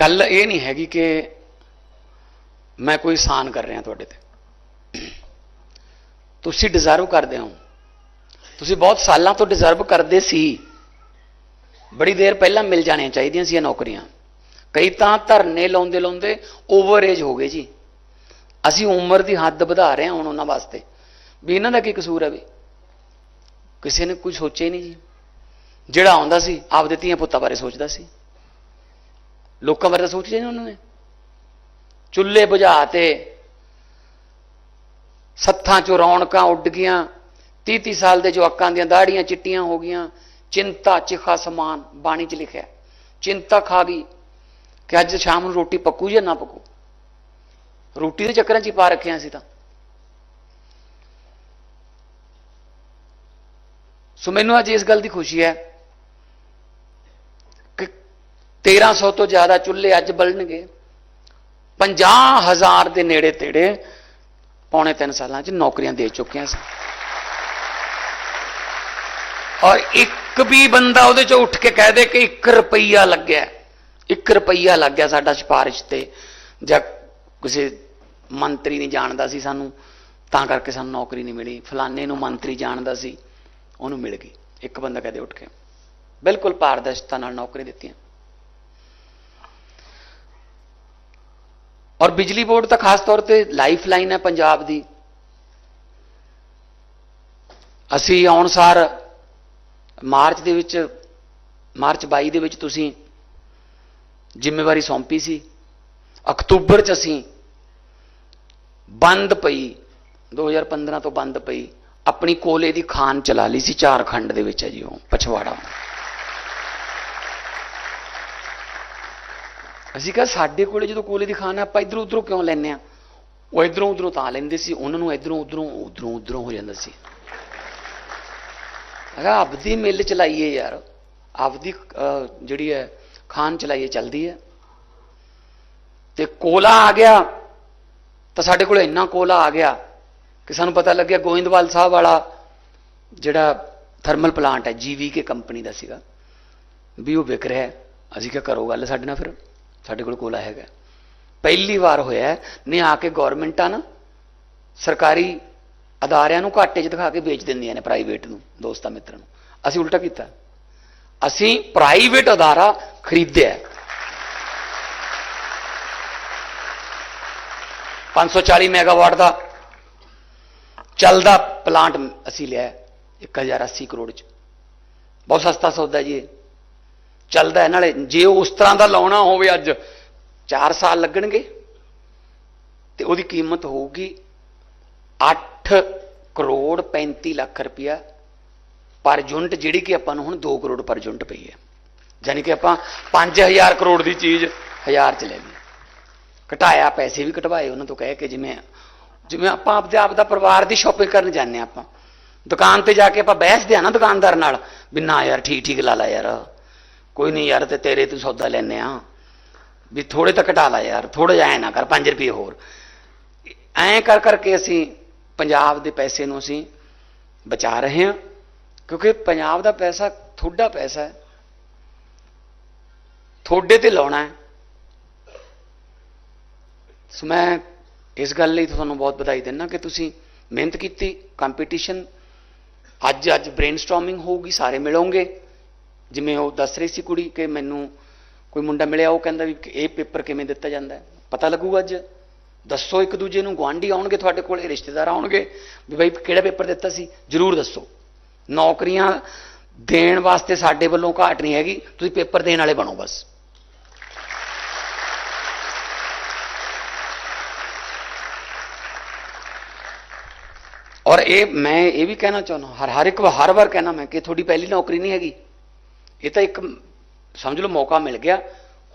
ਗੱਲ ਇਹ ਨਹੀਂ ਹੈਗੀ ਕਿ ਮੈਂ ਕੋਈ ਸਾਨ ਕਰ ਰਿਹਾ ਤੁਹਾਡੇ ਤੇ। ਤੁਸੀਂ ਡਿਜ਼ਰਵ ਕਰਦੇ ਹੋ। ਤੁਸੀਂ ਬਹੁਤ ਸਾਲਾਂ ਤੋਂ ਡਿਜ਼ਰਵ ਕਰਦੇ ਸੀ। ਬੜੀ ਦੇਰ ਪਹਿਲਾਂ ਮਿਲ ਜਾਣੀਆਂ ਚਾਹੀਦੀਆਂ ਸੀ ਇਹ ਨੌਕਰੀਆਂ। ਕਈ ਤਾਂ ਧਰਨੇ ਲਾਉਂਦੇ ਲਾਉਂਦੇ ਓਵਰ ਏਜ ਹੋ ਗਏ ਜੀ। ਅਸੀਂ ਉਮਰ ਦੀ ਹੱਦ ਵਧਾ ਰਹੇ ਹਾਂ ਹੁਣ ਉਹਨਾਂ ਵਾਸਤੇ। ਵੀ ਇਹਨਾਂ ਦਾ ਕੀ ਕਸੂਰ ਹੈ ਵੀ? ਕਿਸੇ ਨੇ ਕੁਝ ਸੋਚਿਆ ਹੀ ਨਹੀਂ ਜੀ। ਜਿਹੜਾ ਆਉਂਦਾ ਸੀ, ਆਪਦੇ ਧੀਆਂ ਪੁੱਤਾਂ ਬਾਰੇ ਸੋਚਦਾ ਸੀ। ਲੋਕਾਂ ਬਾਰੇ ਤਾਂ ਸੋਚਿਆ ਨਹੀਂ ਉਹਨਾਂ ਨੇ। ਚੁੱਲ੍ਹੇ ਬੁਝਾ ਤੇ ਸੱਥਾਂ ਚੋਂ ਰੌਣਕਾਂ ਉੱਡ ਗਈਆਂ। 30 30 ਸਾਲ ਦੇ ਜਵਾਕਾਂ ਦੀਆਂ ਦਾੜੀਆਂ ਚਿੱਟੀਆਂ ਹੋ ਗਈਆਂ। ਚਿੰਤਾ, ਚਿਖਾ, ਸਮਾਨ ਬਾਣੀ 'ਚ ਲਿਖਿਆ। ਚਿੰਤਾ ਖਾ ਗਈ ਕਿ ਅੱਜ ਸ਼ਾਮ ਨੂੰ ਰੋਟੀ ਪੱਕੂ ਜਾਂ ਨਾ ਪੱਕੂ? ਰੋਟੀ ਦੇ ਚੱਕਰਾਂ 'ਚ ਹੀ ਪਾ ਰੱਖਿਆ ਸੀ ਤਾਂ। ਸੋ ਮੈਨੂੰ ਅੱਜ ਇਸ ਗੱਲ ਦੀ ਖੁਸ਼ੀ ਹੈ 1300 ਤੋਂ ਜ਼ਿਆਦਾ ਚੁੱਲ੍ਹੇ ਅੱਜ ਬਲਣਗੇ। 50000 ਦੇ ਨੇੜੇ ਤੇੜੇ ਪੌਣੇ 3 ਸਾਲਾਂ 'ਚ ਨੌਕਰੀਆਂ ਦੇ ਚੁੱਕੇ ਸੀ ਔਰ ਇੱਕ ਵੀ ਬੰਦਾ ਉਹਦੇ 'ਚੋਂ ਉੱਠ ਕੇ ਕਹਿ ਦੇ ਕਿ 1 ਰੁਪਈਆ ਲੱਗਿਆ। 1 ਰੁਪਈਆ ਲੱਗ ਗਿਆ ਸਾਡਾ ਸਿਫਾਰਿਸ਼ ਤੇ। ਜਾਂ ਕਿਸੇ ਮੰਤਰੀ ਨਹੀਂ ਜਾਣਦਾ ਸੀ ਸਾਨੂੰ, ਤਾਂ ਕਰਕੇ ਸਾਨੂੰ ਨੌਕਰੀ ਨਹੀਂ ਮਿਲੀ। ਫਲਾਣੇ ਨੂੰ ਮੰਤਰੀ ਜਾਣਦਾ ਸੀ, ਉਹਨੂੰ ਮਿਲ ਗਈ। ਇੱਕ ਬੰਦਾ ਕਹਦੇ ਉੱਠ ਕੇ। ਬਿਲਕੁਲ ਪਾਰਦਰਸ਼ਤਾ ਨਾਲ ਨੌਕਰੀ ਦਿੱਤੀਆਂ। ਔਰ ਬਿਜਲੀ ਬੋਰਡ ਤਾਂ ਖਾਸ ਤੌਰ ਤੇ ਲਾਈਫ ਲਾਈਨ ਹੈ ਪੰਜਾਬ ਦੀ। ਅਸੀਂ ਆਉਣ ਸਾਰ ਮਾਰਚ ਦੇ ਵਿੱਚ, ਮਾਰਚ 22 ਦੇ ਵਿੱਚ ਤੁਸੀਂ ਜ਼ਿੰਮੇਵਾਰੀ ਸੌਂਪੀ ਸੀ। ਅਕਤੂਬਰ ਚ ਅਸੀਂ ਬੰਦ ਪਈ 2015 ਤੋਂ ਬੰਦ ਪਈ, ਆਪਣੀ ਕੋਲੇ ਦੀ ਖਾਨ ਚਲਾ ਲਈ ਸੀ, ਝਾਰਖੰਡ ਦੇ ਵਿੱਚ ਹੈ ਜੀ ਉਹ, ਪਛਵਾੜਾ। ਅਸੀਂ ਕਿਹਾ ਸਾਡੇ ਕੋਲੇ ਜਦੋਂ ਕੋਲੇ ਦੀ ਖਾਨ ਹੈ ਆਪਾਂ ਇਧਰੋਂ ਉਧਰੋਂ ਕਿਉਂ ਲੈਨੇ ਆ ਉਹ ਇਧਰੋਂ ਉਧਰੋਂ ਤਾਂ ਲੈਂਦੇ ਸੀ, ਉਹਨਾਂ ਨੂੰ ਇਧਰੋਂ ਉਧਰੋਂ ਉਧਰੋਂ ਉਧਰੋਂ ਹੋ ਜਾਂਦਾ ਸੀ। ਅਗਾ ਆਪਦੀ ਮਿੱਲ ਚਲਾਈਏ ਯਾਰ, ਆਪਦੀ ਜਿਹੜੀ ਹੈ ਖਾਨ ਚਲਾਈਏ, ਚੱਲਦੀ ਹੈ। ਤੇ ਕੋਲਾ ਆ ਗਿਆ, ਤਾਂ ਸਾਡੇ ਕੋਲ ਇੰਨਾ ਕੋਲਾ ਆ ਗਿਆ ਕਿ ਸਾਨੂੰ ਪਤਾ ਲੱਗਿਆ ਗੋਇੰਦਵਾਲ ਸਾਹਿਬ ਵਾਲਾ ਜਿਹੜਾ ਥਰਮਲ ਪਲਾਂਟ ਹੈ ਜੀਵੀਕੇ ਕੰਪਨੀ ਦਾ ਸੀਗਾ, ਵੀ ਉਹ ਵਿਕ ਰਿਹਾ ਅਸੀਂ ਕਿਹਾ ਕਰੋ ਗੱਲ ਸਾਡੇ ਨਾਲ ਫਿਰ। ਸਾਡੇ ਕੋਲ ਕੋਲਾ ਹੈਗਾ। ਪਹਿਲੀ ਵਾਰ ਹੋਇਆ ਨੇ ਆ ਕੇ ਗਵਰਨਮੈਂਟਾਂ ਨਾ ਸਰਕਾਰੀ ਅਦਾਰਿਆਂ ਨੂੰ ਘਾਟੇ 'ਚ ਦਿਖਾ ਕੇ ਵੇਚ ਦਿੰਦੀਆਂ ਨੇ ਪ੍ਰਾਈਵੇਟ ਨੂੰ, ਦੋਸਤਾਂ ਮਿੱਤਰਾਂ ਨੂੰ। ਅਸੀਂ ਉਲਟਾ ਕੀਤਾ। ਅਸੀਂ ਪ੍ਰਾਈਵੇਟ ਅਦਾਰਾ ਖਰੀਦਿਆ 540 ਮੈਗਾਵਾਟ ਦਾ ਚੱਲਦਾ ਪਲਾਂਟ ਅਸੀਂ ਲਿਆ 1080 ਕਰੋੜ ਚ। ਬਹੁਤ ਸਸਤਾ ਸੌਦਾ ਜੀ ਇਹ। ਚੱਲਦਾ ਹੈ। ਨਾਲੇ ਜੇ ਉਸ ਤਰ੍ਹਾਂ ਦਾ ਲਾਉਣਾ ਹੋਵੇ ਅੱਜ 4 ਸਾਲ ਲੱਗਣਗੇ ਤੇ ਉਹਦੀ ਕੀਮਤ ਹੋਊਗੀ 8 ਕਰੋੜ 35 ਲੱਖ ਰੁਪਇਆ ਪਰ ਯੂਨਿਟ, ਜਿਹੜੀ ਕਿ ਆਪਾਂ ਨੂੰ ਹੁਣ 2 ਕਰੋੜ ਪਰ ਯੂਨਿਟ ਪਈ ਹੈ। ਯਾਨੀ ਕਿ ਆਪਾਂ 5000 ਕਰੋੜ ਦੀ ਚੀਜ਼ 1000 ਚ ਲੈ ਲਈ। ਘਟਾਇਆ, ਪੈਸੇ ਵੀ ਘਟਵਾਏ ਉਹਨਾਂ ਤੋਂ ਕਹਿ ਕੇ ਜਿਵੇਂ ਜਿਵੇਂ ਆਪਾਂ ਆਪਦੇ ਆਪ ਦਾ ਪਰਿਵਾਰ ਦੀ ਸ਼ਾਪਿੰਗ ਕਰਨ ਜਾਂਦੇ ਹਾਂ ਆਪਾਂ। ਦੁਕਾਨ ਤੇ ਜਾ ਕੇ ਆਪਾਂ ਬਹਿਸਦੇ ਆ ਨਾ ਦੁਕਾਨਦਾਰ ਨਾਲ, ਵੀ ਨਾ ਯਾਰ ਠੀਕ ਠੀਕ ਲਾ ਲਾ ਯਾਰ। ਕੋਈ ਨਹੀਂ ਯਾਰ ਤੇ ਤੇਰੇ ਤੋਂ ਸੌਦਾ ਲੈਨੇ ਆ। ਵੀ ਥੋੜੇ ਤਾਂ ਘਟਾ ਲਾ ਯਾਰ ਥੋੜਾ ਜਿਹਾ ਐ ਨਾ ਕਰ 5 ਰੁਪਏ ਹੋਰ। ਐਂ ਕਰ ਕਰਕੇ ਅਸੀਂ ਪੰਜਾਬ ਦੇ ਪੈਸੇ ਨੂੰ ਅਸੀਂ ਬਚਾ ਰਹੇ ਹਾਂ, ਕਿਉਂਕਿ ਪੰਜਾਬ ਦਾ ਪੈਸਾ ਤੁਹਾਡਾ ਪੈਸਾ ਹੈ। ਤੁਹਾਡੇ ਤੇ ਲਾਉਣਾ ਹੈ। ਸੋ ਮੈਂ ਇਸ ਗੱਲ ਲਈ ਤੁਹਾਨੂੰ ਬਹੁਤ ਵਧਾਈ ਦਿੰਦਾ ਕਿ ਤੁਸੀਂ ਮਿਹਨਤ ਕੀਤੀ, ਕੰਪੀਟੀਸ਼ਨ ਅੱਜ ਅੱਜ ਬ੍ਰੇਨਸਟਾਰਮਿੰਗ ਹੋਊਗੀ, ਸਾਰੇ ਮਿਲੋਗੇ। ਜਿਵੇਂ ਉਹ ਦੱਸ ਰਹੀ ਸੀ ਕੁੜੀ ਕਿ ਮੈਨੂੰ ਕੋਈ ਮੁੰਡਾ ਮਿਲਿਆ, ਉਹ ਕਹਿੰਦਾ ਵੀ ਇਹ ਪੇਪਰ ਕਿਵੇਂ ਦਿੱਤਾ ਜਾਂਦਾ ਹੈ? ਪਤਾ ਲੱਗੂਗਾ ਅੱਜ? ਦੱਸੋ ਇੱਕ ਦੂਜੇ ਨੂੰ, ਗੁਆਂਢੀ ਆਉਣਗੇ ਤੁਹਾਡੇ ਕੋਲ, ਰਿਸ਼ਤੇਦਾਰ ਆਉਣਗੇ ਵੀ ਬਈ ਕਿਹੜਾ ਪੇਪਰ ਦਿੱਤਾ ਸੀ? ਜਰੂਰ ਦੱਸੋ। ਨੌਕਰੀਆਂ ਦੇਣ ਵਾਸਤੇ ਸਾਡੇ ਵੱਲੋਂ ਘਾਟ ਨਹੀਂ ਹੈਗੀ, ਤੁਸੀਂ ਪੇਪਰ ਦੇਣ ਵਾਲੇ ਬਣੋ ਬਸ। ਔਰ ਇਹ ਮੈਂ ਇਹ ਵੀ ਕਹਿਣਾ ਚਾਹੁੰਦਾ, ਹਰ ਹਰ ਇੱਕ ਵਾਰ ਹਰ ਵਾਰ ਕਹਿਣਾ ਮੈਂ ਕਿ ਤੁਹਾਡੀ ਪਹਿਲੀ ਨੌਕਰੀ ਨਹੀਂ ਹੈਗੀ। ਇਹ ਤਾਂ ਇੱਕ, ਸਮਝ ਲਓ ਮੌਕਾ ਮਿਲ ਗਿਆ,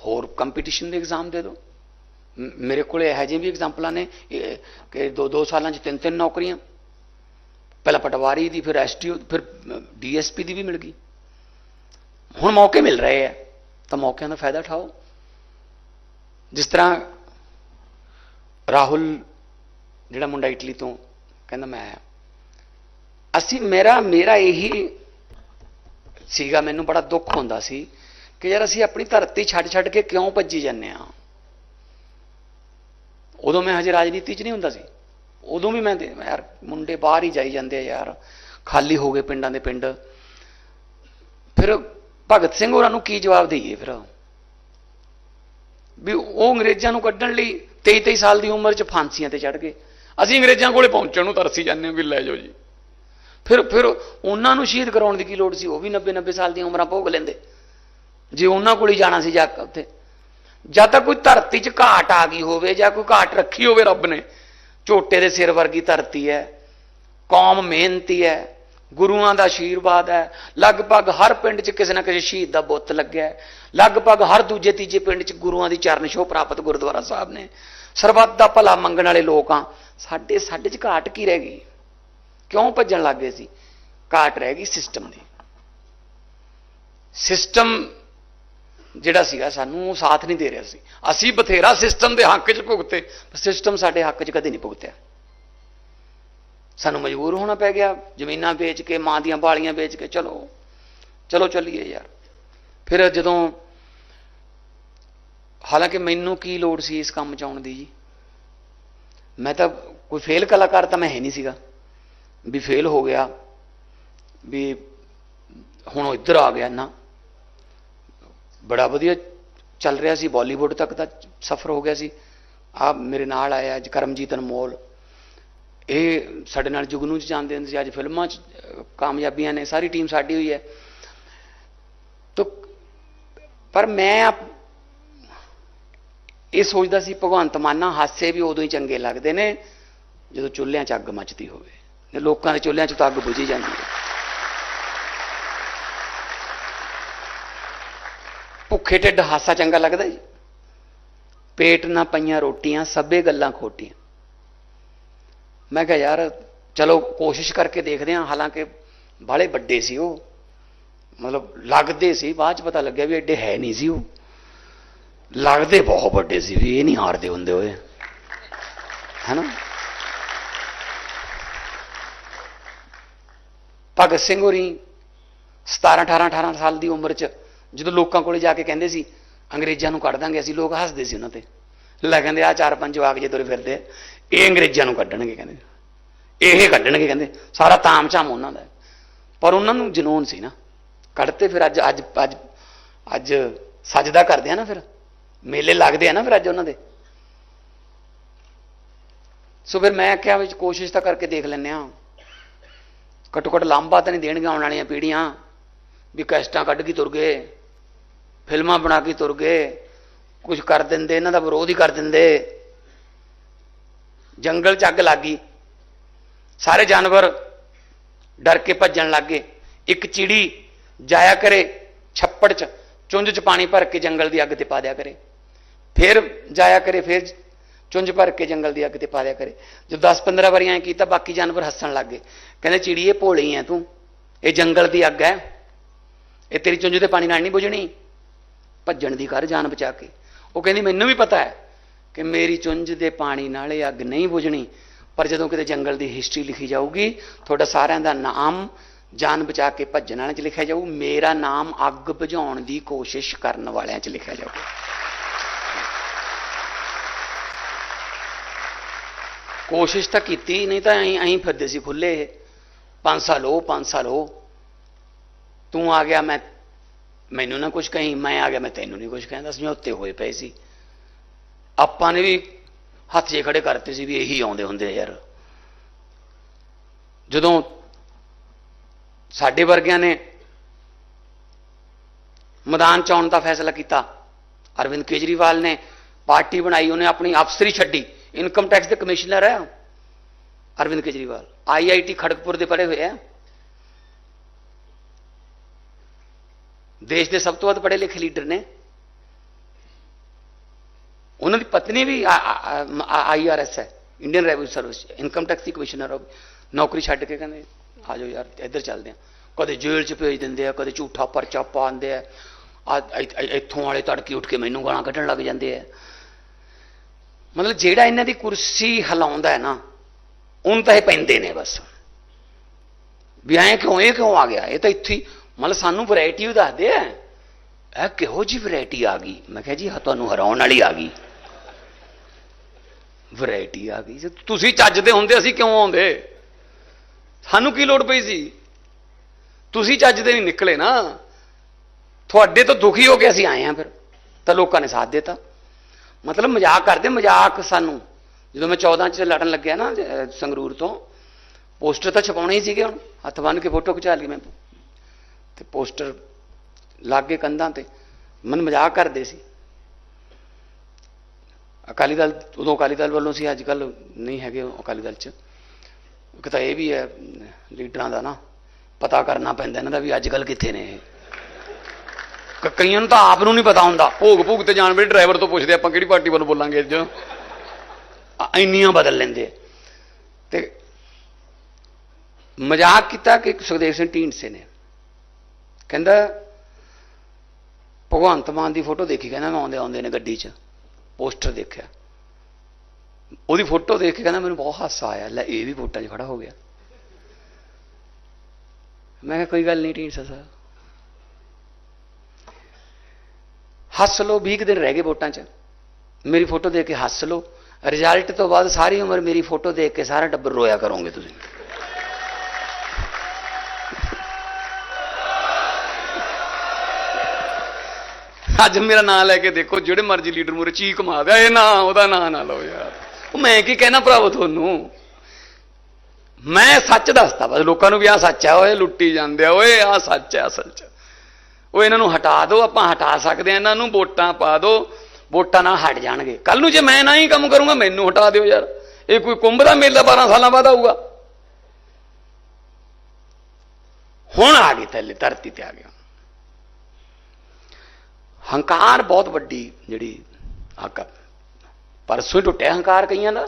ਹੋਰ ਕੰਪੀਟੀਸ਼ਨ ਦੇ ਐਗਜ਼ਾਮ ਦੇ ਦਿਓ। ਮ- ਮੇਰੇ ਕੋਲ ਇਹੋ ਜਿਹੇ ਵੀ ਐਗਜ਼ਾਮਪਲਾਂ ਨੇ ਕਿ ਦੋ ਦੋ ਸਾਲਾਂ 'ਚ ਤਿੰਨ ਤਿੰਨ ਨੌਕਰੀਆਂ। ਪਹਿਲਾਂ ਪਟਵਾਰੀ ਦੀ, ਫਿਰ ਐਸਟੀਓ ਫਿਰ ਡੀਐਸਪੀ ਦੀ ਵੀ ਮਿਲ ਗਈ। ਹੁਣ ਮੌਕੇ ਮਿਲ ਰਹੇ ਆ, ਤਾਂ ਮੌਕਿਆਂ ਦਾ ਫਾਇਦਾ ਉਠਾਓ। ਜਿਸ ਤਰ੍ਹਾਂ ਰਾਹੁਲ, ਜਿਹੜਾ ਮੁੰਡਾ ਇਟਲੀ ਤੋਂ ਕਹਿੰਦਾ ਮੈਂ ਆਇਆ। ਅਸੀਂ, ਮੇਰਾ ਮੇਰਾ ਇਹੀ ਸੀਗਾ, ਮੈਨੂੰ ਬੜਾ ਦੁੱਖ ਹੁੰਦਾ ਸੀ ਕਿ ਯਾਰ ਅਸੀਂ ਆਪਣੀ ਧਰਤੀ ਛੱਡ ਛੱਡ ਕੇ ਕਿਉਂ ਭੱਜੀ ਜਾਂਦੇ ਆ ਉਦੋਂ ਮੈਂ ਹਜੇ ਰਾਜਨੀਤੀ 'ਚ ਨਹੀਂ ਹੁੰਦਾ ਸੀ। ਉਦੋਂ ਵੀ ਮੈਂ ਤੇ- ਯਾਰ ਮੁੰਡੇ ਬਾਹਰ ਹੀ ਜਾਈ ਜਾਂਦੇ ਆ ਯਾਰ, ਖਾਲੀ ਹੋ ਗਏ ਪਿੰਡਾਂ ਦੇ ਪਿੰਡ। ਫਿਰ ਭਗਤ ਸਿੰਘ ਹੋਰਾਂ ਨੂੰ ਕੀ ਜਵਾਬ ਦੇਈਏ ਫਿਰ? ਵੀ ਉਹ ਅੰਗਰੇਜ਼ਾਂ ਨੂੰ ਕੱਢਣ ਲਈ 23 23 ਸਾਲ ਦੀ ਉਮਰ 'ਚ ਫਾਂਸੀਆਂ ਤੇ ਚੜ ਗਏ। ਅਸੀਂ ਅੰਗਰੇਜ਼ਾਂ ਕੋਲੇ ਪਹੁੰਚਣ ਨੂੰ ਤਰਸੀ ਜਾਂਦੇ ਹਾਂ ਵੀ ਲੈ ਜਾਓ ਜੀ। ਫਿਰ ਫਿਰ ਉਹਨਾਂ ਨੂੰ ਸ਼ਹੀਦ ਕਰਾਉਣ ਦੀ ਕੀ ਲੋੜ ਸੀ? ਉਹ ਵੀ 90 90 ਸਾਲ ਦੀਆਂ ਉਮਰਾਂ ਭੋਗ ਲੈਂਦੇ। ਜੇ ਉਹਨਾਂ ਕੋਲ ਹੀ ਜਾਣਾ ਸੀ ਜਾ ਉੱਥੇ। ਜਾਂ ਤਾਂ ਕੋਈ ਧਰਤੀ 'ਚ ਘਾਟ ਆ ਗਈ ਹੋਵੇ ਜਾਂ ਕੋਈ ਘਾਟ ਰੱਖੀ ਹੋਵੇ ਰੱਬ ਨੇ। ਝੋਟੇ ਦੇ ਸਿਰ ਵਰਗੀ ਧਰਤੀ ਹੈ। ਕੌਮ ਮਿਹਨਤੀ ਹੈ। ਗੁਰੂਆਂ ਦਾ ਆਸ਼ੀਰਵਾਦ ਹੈ। ਲਗਭਗ ਹਰ ਪਿੰਡ 'ਚ ਕਿਸੇ ਨਾ ਕਿਸੇ ਸ਼ਹੀਦ ਦਾ ਬੁੱਤ ਲੱਗਿਆ ਲਗਭਗ ਹਰ ਦੂਜੇ ਤੀਜੇ ਪਿੰਡ 'ਚ ਗੁਰੂਆਂ ਦੀ ਚਰਨ ਛੋਹ ਪ੍ਰਾਪਤ ਗੁਰਦੁਆਰਾ ਸਾਹਿਬ ਨੇ। ਸਰਬੱਤ ਦਾ ਭਲਾ ਮੰਗਣ ਵਾਲੇ ਲੋਕ ਆ ਸਾਡੇ ਸਾਡੇ 'ਚ ਘਾਟ ਕੀ ਰਹਿ ਗਈ? ਕਿਉਂ ਭੱਜਣ ਲੱਗ ਗਏ ਸੀ? ਘਾਟ ਰਹਿ ਗਈ ਸਿਸਟਮ ਦੀ। ਸਿਸਟਮ ਜਿਹੜਾ ਸੀਗਾ ਸਾਨੂੰ ਉਹ ਸਾਥ ਨਹੀਂ ਦੇ ਰਿਹਾ ਸੀ। ਅਸੀਂ ਬਥੇਰਾ ਸਿਸਟਮ ਦੇ ਹੱਕ 'ਚ ਭੁਗਤੇ ਸਿਸਟਮ ਸਾਡੇ ਹੱਕ 'ਚ ਕਦੇ ਨਹੀਂ ਭੁਗਤਿਆ। ਸਾਨੂੰ ਮਜਬੂਰ ਹੋਣਾ ਪੈ ਗਿਆ, ਜ਼ਮੀਨਾਂ ਵੇਚ ਕੇ, ਮਾਂ ਦੀਆਂ ਬਾਲੀਆਂ ਵੇਚ ਕੇ, ਚਲੋ ਚਲੋ ਚੱਲੀਏ ਯਾਰ। ਫਿਰ ਜਦੋਂ, ਹਾਲਾਂਕਿ ਮੈਨੂੰ ਕੀ ਲੋੜ ਸੀ ਇਸ ਕੰਮ 'ਚ ਆਉਣ ਦੀ ਜੀ? ਮੈਂ ਤਾਂ ਕੋਈ ਫੇਲ ਕਲਾਕਾਰ ਤਾਂ ਮੈਂ ਹੈ ਨਹੀਂ ਸੀਗਾ। ਵੀ ਫੇਲ ਹੋ ਗਿਆ, ਵੀ ਹੁਣ ਇੱਧਰ ਆ ਗਿਆ ਨਾ ਬੜਾ ਵਧੀਆ ਚੱਲ ਰਿਹਾ ਸੀ ਬਾਲੀਵੁੱਡ ਤੱਕ ਦਾ ਸਫ਼ਰ ਹੋ ਗਿਆ ਸੀ। ਆ ਮੇਰੇ ਨਾਲ ਆਇਆ ਅੱਜ ਕਰਮਜੀਤ ਅਨਮੋਲ। ਇਹ ਸਾਡੇ ਨਾਲ ਜੁਗਨੂ ਚ ਜਾਂਦੇ ਹੁੰਦੇ ਸੀ, ਅੱਜ ਫਿਲਮਾਂ ਚ ਕਾਮਯਾਬੀਆਂ ਨੇ, ਸਾਰੀ ਟੀਮ ਸਾਡੀ ਹੋਈ ਹੈ। ਤੋ ਪਰ ਮੈਂ ਇਹ ਸੋਚਦਾ ਸੀ, ਭਗਵੰਤ ਮਾਨਾ ਹਾਸੇ ਵੀ ਉਦੋਂ ਹੀ ਚੰਗੇ ਲੱਗਦੇ ਨੇ, ਜਦੋਂ ਚੁੱਲ੍ਹਿਆਂ 'ਚ ਅੱਗ ਮੱਚਦੀ ਹੋਵੇ। ਤੇ ਲੋਕਾਂ ਦੇ ਚੁੱਲ੍ਹਿਆਂ 'ਚ ਤਾਂ ਅੱਗ ਬੁਝੀ ਜਾਂਦੀ ਹੈ। ਭੁੱਖੇ ਢਿੱਡ ਹਾਸਾ ਚੰਗਾ ਲੱਗਦਾ ਜੀ। ਪੇਟ ਨਾ ਪਈਆਂ ਰੋਟੀਆਂ, ਸਭੇ ਗੱਲਾਂ ਖੋਟੀਆਂ। ਮੈਂ ਕਿਹਾ, ਯਾਰ, ਚਲੋ ਕੋਸ਼ਿਸ਼ ਕਰਕੇ ਦੇਖਦੇ ਹਾਂ। ਹਾਲਾਂਕਿ ਬਾਲੇ ਵੱਡੇ ਸੀ ਉਹ। ਮਤਲਬ ਲੱਗਦੇ ਸੀ, ਬਾਅਦ ਚ ਪਤਾ ਲੱਗਿਆ ਵੀ ਐਡੇ ਹੈ ਨਹੀਂ ਸੀ ਉਹ। ਲੱਗਦੇ ਬਹੁਤ ਵੱਡੇ ਸੀ ਵੀ ਇਹ ਨਹੀਂ ਹਾਰਦੇ ਹੁੰਦੇ ਹੋਏ। ਹੈਨਾ? ਭਗਤ ਸਿੰਘ ਹੋਰੀ 17 18 18 ਸਾਲ ਦੀ ਉਮਰ 'ਚ ਜਦੋਂ ਲੋਕਾਂ ਕੋਲੇ ਜਾ ਕੇ ਕਹਿੰਦੇ ਸੀ, ਅੰਗਰੇਜ਼ਾਂ ਨੂੰ ਕੱਢ ਦਾਂਗੇ, ਅਸੀਂ ਲੋਕ ਹੱਸਦੇ ਸੀ ਉਹਨਾਂ ਤੇ। ਲੈ ਕਹਿੰਦੇ ਆ ਚਾਰ ਪੰਜ ਜਵਾਕ ਜੇ ਤੁਰੇ ਫਿਰਦੇ ਇਹ ਅੰਗਰੇਜ਼ਾਂ ਨੂੰ ਕੱਢਣਗੇ, ਕਹਿੰਦੇ। ਇਹ ਕੱਢਣਗੇ, ਕਹਿੰਦੇ। ਸਾਰਾ ਤਾਮ ਝਾਮ ਉਹਨਾਂ ਦਾ। ਪਰ ਉਹਨਾਂ ਨੂੰ ਜਨੂਨ ਸੀ ਨਾ। ਕੱਢਤੇ ਫਿਰ ਅੱਜ ਅੱਜ ਅੱਜ ਅੱਜ ਸਜਦਾ ਕਰਦੇ ਆ ਨਾ ਫਿਰ। ਮੇਲੇ ਲੱਗਦੇ ਆ ਨਾ ਫਿਰ ਅੱਜ ਉਹਨਾਂ ਦੇ। ਸੋ ਫਿਰ ਮੈਂ ਕਿਹਾ ਵੀ ਕੋਸ਼ਿਸ਼ ਤਾਂ ਕਰਕੇ ਦੇਖ ਲੈਂਦੇ ਆ ਘੱਟੋ ਘੱਟ ਲਾਂਬਾ ਤਾਂ ਨਹੀਂ ਦੇਣਗੀਆਂ ਆਉਣ ਵਾਲੀਆਂ ਪੀੜ੍ਹੀਆਂ, ਵੀ ਕੈਸਟਾਂ ਕੱਢ ਕੇ ਤੁਰ ਗਏ, ਫਿਲਮਾਂ ਬਣਾ ਕੇ ਤੁਰ ਗਏ ਕੁਝ ਕਰ ਦਿੰਦੇ, ਇਹਨਾਂ ਦਾ ਵਿਰੋਧ ਹੀ ਕਰ ਦਿੰਦੇ। ਜੰਗਲ 'ਚ ਅੱਗ ਲੱਗ ਗਈ। ਸਾਰੇ ਜਾਨਵਰ ਡਰ ਕੇ ਭੱਜਣ ਲੱਗ ਗਏ। ਇੱਕ ਚਿੜੀ ਜਾਇਆ ਕਰੇ ਛੱਪੜ 'ਚ, ਚੁੰਝ 'ਚ ਪਾਣੀ ਭਰ ਕੇ ਜੰਗਲ ਦੀ ਅੱਗ ਤੇ ਪਾ ਦਿਆ ਕਰੇ। ਫਿਰ ਜਾਇਆ ਕਰੇ, ਫਿਰ ਚੁੰਝ ਭਰ ਕੇ ਜੰਗਲ ਦੀ ਅੱਗ ਤੇ ਪਾ ਦਿਆ ਕਰੇ। ਜਦ 10-15 ਵਾਰੀ ਐਂ ਕੀਤਾ, ਬਾਕੀ ਜਾਨਵਰ ਹੱਸਣ ਲੱਗ ਗਏ। ਕਹਿੰਦੇ ਚਿੜੀਏ ਭੋਲੀ ਐ ਤੂੰ। ਇਹ ਜੰਗਲ ਦੀ ਅੱਗ ਹੈ ਇਹ ਤੇਰੀ ਚੁੰਝ ਤੇ ਪਾਣੀ ਨਾਲ ਨਹੀਂ ਬੁਝਣੀ। ਭੱਜਣ ਦੀ ਕਰ ਜਾਨ ਬਚਾ ਕੇ। ਉਹ ਕਹਿੰਦੀ, ਮੈਨੂੰ ਵੀ ਪਤਾ ਹੈ ਕਿ ਮੇਰੀ ਚੁੰਝ ਦੇ ਪਾਣੀ ਨਾਲ ਇਹ ਅੱਗ ਨਹੀਂ ਬੁਝਣੀ। ਪਰ ਜਦੋਂ ਕਿਤੇ ਜੰਗਲ ਦੀ ਹਿਸਟਰੀ ਲਿਖੀ ਜਾਊਗੀ, ਤੁਹਾਡਾ ਸਾਰਿਆਂ ਦਾ ਨਾਮ ਜਾਨ ਬਚਾ ਕੇ ਭੱਜਣ ਵਾਲਿਆਂ 'ਚ ਲਿਖਿਆ ਜਾਊ। ਮੇਰਾ ਨਾਮ ਅੱਗ ਬੁਝਾਉਣ ਦੀ ਕੋਸ਼ਿਸ਼ ਕਰਨ ਵਾਲਿਆਂ 'ਚ ਲਿਖਿਆ ਜਾਊਗਾ। ਕੋਸ਼ਿਸ਼ ਤਾਂ ਕੀਤੀ, ਨਹੀਂ ਤਾਂ ਅਸੀਂ ਅਸੀਂ ਫਿਰਦੇ ਸੀ ਖੁੱਲੇ 5 ਸਾਲ ਉਹ 5 ਸਾਲ ਉਹ। ਤੂੰ ਆ ਗਿਆ, ਮੈਂ ਮੈਨੂੰ ਨਾ ਕੁਝ ਕਹੀਂ, ਮੈਂ ਆ ਗਿਆ, ਮੈਂ ਤੈਨੂੰ ਨਹੀਂ ਕੁਝ ਕਹਿੰਦਾ ਸਮਝੌਤੇ ਹੋਏ ਪਏ ਸੀ। ਆਪਾਂ ਨੇ ਵੀ ਹੱਥ ਜੇ ਖੜੇ ਕਰਤੇ ਸੀ ਵੀ ਇਹੀ ਆਉਂਦੇ ਹੁੰਦੇ ਯਾਰ। ਜਦੋਂ ਸਾਡੇ ਵਰਗਿਆਂ ਨੇ ਮੈਦਾਨ ਚ ਆਉਣ ਦਾ ਫੈਸਲਾ ਕੀਤਾ, ਅਰਵਿੰਦ ਕੇਜਰੀਵਾਲ ਨੇ ਪਾਰਟੀ ਬਣਾਈ, ਉਹਨੇ ਆਪਣੀ ਅਫਸਰੀ ਛੱਡੀ। ਇਨਕਮ ਟੈਕਸ ਦੇ ਕਮਿਸ਼ਨਰ ਹੈ ਅਰਵਿੰਦ ਕੇਜਰੀਵਾਲ। ਆਈਆਈਟੀ ਖੜਕਪੁਰ ਦੇ ਪੜ੍ਹੇ ਹੋਏ ਆ ਦੇਸ਼ ਦੇ ਸਭ ਤੋਂ ਵੱਧ ਪੜ੍ਹੇ ਲਿਖੇ ਲੀਡਰ ਨੇ। ਉਹਨਾਂ ਦੀ ਪਤਨੀ ਵੀ ਆਈਆਰਐਸ ਹੈ। Indian revenue service income tax ਦੀ ਕਮਿਸ਼ਨਰ ਹੋ ਨੌਕਰੀ ਛੱਡ ਕੇ ਕਹਿੰਦੇ, ਆ ਜਾਓ ਯਾਰ, ਇੱਧਰ ਚੱਲਦੇ ਆ ਕਦੇ ਜੇਲ੍ਹ 'ਚ ਭੇਜ ਦਿੰਦੇ ਆ, ਕਦੇ ਝੂਠਾ ਪਰਚਾ ਪਾਉਂਦੇ ਆ। ਇੱਥੋਂ ਵਾਲੇ ਤੜਕੇ ਉੱਠ ਕੇ ਮੈਨੂੰ ਗਾਲਾਂ ਕੱਢਣ ਲੱਗ ਜਾਂਦੇ ਆ। ਮਤਲਬ ਜਿਹੜਾ ਇਹਨਾਂ ਦੀ ਕੁਰਸੀ ਹਿਲਾਉਂਦਾ ਹੈ ਨਾ, ਉਹਨੂੰ ਤਾਂ ਇਹ ਪੈਂਦੇ ਨੇ ਬਸ। ਵੀ ਐਂ ਕਿਉਂ, ਇਹ ਕਿਉਂ ਆ ਗਿਆ? ਇਹ ਤਾਂ ਇੱਥੇ ਹੀ- ਮਤਲਬ ਸਾਨੂੰ ਵੈਰਾਈਟੀ ਦੱਸਦੇ ਆ। ਇਹ ਕਿਹੋ ਜੀ ਵੈਰਾਈਟੀ ਆ ਗਈ? ਮੈਂ ਕਿਹਾ ਜੀ ਤੁਹਾਨੂੰ ਹਰਾਉਣ ਵਾਲੀ ਆ ਗਈ। ਵੈਰਾਈਟੀ ਆ ਗਈ। ਜੇ ਤੁਸੀਂ ਚੱਜਦੇ ਹੁੰਦੇ, ਅਸੀਂ ਕਿਉਂ ਆਉਂਦੇ? ਸਾਨੂੰ ਕੀ ਲੋੜ ਪਈ ਸੀ? ਤੁਸੀਂ ਚੱਜਦੇ ਨਹੀਂ ਨਿਕਲੇ ਨਾ। ਤੁਹਾਡੇ ਤੋਂ ਦੁਖੀ ਹੋ ਕੇ ਅਸੀਂ ਆਏ ਆ ਫਿਰ। ਤਾਂ ਲੋਕਾਂ ਨੇ ਸਾਥ ਦਿੱਤਾ। ਮਤਲਬ ਮਜ਼ਾਕ ਕਰਦੇ, ਮਜ਼ਾਕ ਸਾਨੂੰ। ਜਦੋਂ ਮੈਂ 14 ਚ ਲੜਨ ਲੱਗਿਆ ਨਾ ਸੰਗਰੂਰ ਤੋਂ, ਪੋਸਟਰ ਤਾਂ ਛਪਾਉਣੇ ਹੀ ਸੀਗੇ ਹੁਣ ਹੱਥ ਬੰਨ ਕੇ ਫੋਟੋ ਖਿਚਾ ਲਈ ਮੈਂ। ਤੇ ਪੋਸਟਰ ਲਾਗੇ ਕੰਧਾਂ ਤੇ। ਮਨ ਮਜ਼ਾਕ ਕਰਦੇ ਸੀ। ਅਕਾਲੀ ਦਲ, ਉਦੋਂ ਅਕਾਲੀ ਦਲ ਵੱਲੋਂ ਸੀ ਅੱਜ ਕੱਲ ਨਹੀਂ ਹੈਗੇ ਅਕਾਲੀ ਦਲ ਚ। ਇੱਕ ਤਾਂ ਇਹ ਵੀ ਹੈ, ਲੀਡਰਾਂ ਦਾ ਨਾ, ਪਤਾ ਕਰਨਾ ਪੈਂਦਾ ਇਹਨਾਂ ਦਾ ਵੀ ਅੱਜ ਕੱਲ ਕਿੱਥੇ ਨੇ ਇਹ। ਕਈਆਂ ਨੂੰ ਤਾਂ ਆਪ ਨੂੰ ਨਹੀਂ ਪਤਾ ਹੁੰਦਾ। ਭੋਗ ਭੋਗ ਤੇ ਜਾਣ ਵੇਲੇ ਡਰਾਈਵਰ ਤੋਂ ਪੁੱਛਦੇ ਆਪਾਂ ਕਿਹੜੀ ਪਾਰਟੀ ਵੱਲੋਂ ਬੋਲਾਂਗੇ ਅੱਜ? ਇੰਨੀਆਂ ਬਦਲ ਲੈਂਦੇ ਤੇ ਮਜ਼ਾਕ ਕੀਤਾ ਕਿ ਸੁਖਦੇਵ ਸਿੰਘ ਢੀਂਡਸੇ ਨੇ। ਕਹਿੰਦਾ, ਭਗਵੰਤ ਮਾਨ ਦੀ ਫੋਟੋ ਦੇਖੀ? ਕਹਿੰਦਾ, ਮੈਂ ਆਉਂਦੇ ਆਉਂਦੇ ਨੇ ਗੱਡੀ 'ਚ। ਪੋਸਟਰ ਦੇਖਿਆ। ਉਹਦੀ ਫੋਟੋ ਦੇਖ ਕੇ ਕਹਿੰਦਾ, ਮੈਨੂੰ ਬਹੁਤ ਹਾਸਾ ਆਇਆ। ਲੈ, ਇਹ ਵੀ ਵੋਟਾਂ 'ਚ ਖੜਾ ਹੋ ਗਿਆ। ਮੈਂ ਕਿਹਾ, ਕੋਈ ਗੱਲ ਨਹੀਂ ਢੀਂਡਸਾ ਸਾਹਿਬ। ਹੱਸ ਲਓ 20 ਕੁ ਦਿਨ ਰਹਿ ਗਏ ਵੋਟਾਂ 'ਚ। ਮੇਰੀ ਫੋਟੋ ਦੇਖ ਕੇ ਹੱਸ ਲਓ। ਰਿਜ਼ਲਟ ਤੋਂ ਬਾਅਦ ਸਾਰੀ ਉਮਰ ਮੇਰੀ ਫੋਟੋ ਦੇਖ ਕੇ ਸਾਰਾ ਟੱਬਰ ਰੋਇਆ ਕਰੋਗੇ ਤੁਸੀਂ। ਅੱਜ ਮੇਰਾ ਨਾਮ ਲੈ ਕੇ ਦੇਖੋ, ਜਿਹੜੇ ਮਰਜ਼ੀ ਲੀਡਰ ਮੂਰੇ ਚੀਕ ਮਾਰਦਾ ਇਹ ਨਾ, ਉਹਦਾ ਨਾਂ ਨਾ ਲਓ ਯਾਰ। ਉਹ ਮੈਂ ਕੀ ਕਹਿਣਾ ਭਰਾਵੋ ਤੁਹਾਨੂੰ? ਮੈਂ ਸੱਚ ਦੱਸਦਾ ਬਸ ਲੋਕਾਂ ਨੂੰ ਵੀ ਆ ਸੱਚ ਆ, ਓਏ ਲੁੱਟੀ ਜਾਂਦੇ ਆ, ਓਏ ਆ ਸੱਚ ਆ, ਸੱਚ ਉਹ ਇਹਨਾਂ ਨੂੰ ਹਟਾ ਦਿਓ, ਆਪਾਂ ਹਟਾ ਸਕਦੇ ਆ ਇਹਨਾਂ ਨੂੰ, ਵੋਟਾਂ ਪਾ ਦਿਓ, ਵੋਟਾਂ ਨਾਲ ਹਟ ਜਾਣਗੇ। ਕੱਲ ਨੂੰ ਜੇ ਮੈਂ ਨਾ ਹੀ ਕੰਮ ਕਰੂੰਗਾ, ਮੈਨੂੰ ਹਟਾ ਦਿਓ ਯਾਰ। ਇਹ ਕੋਈ ਕੁੰਭ ਦਾ ਮੇਲਾ 12 ਸਾਲਾਂ ਬਾਅਦ ਆਊਗਾ। ਹੁਣ ਆ ਗਈ ਥੱਲੇ, ਧਰਤੀ ਤੇ ਆ ਗਿਆ। ਹੰਕਾਰ ਬਹੁਤ ਵੱਡੀ ਜਿਹੜੀ ਹੱਕ ਪਰਸੋਂ ਟੁੱਟਿਆ ਹੰਕਾਰ ਕਈਆਂ ਦਾ।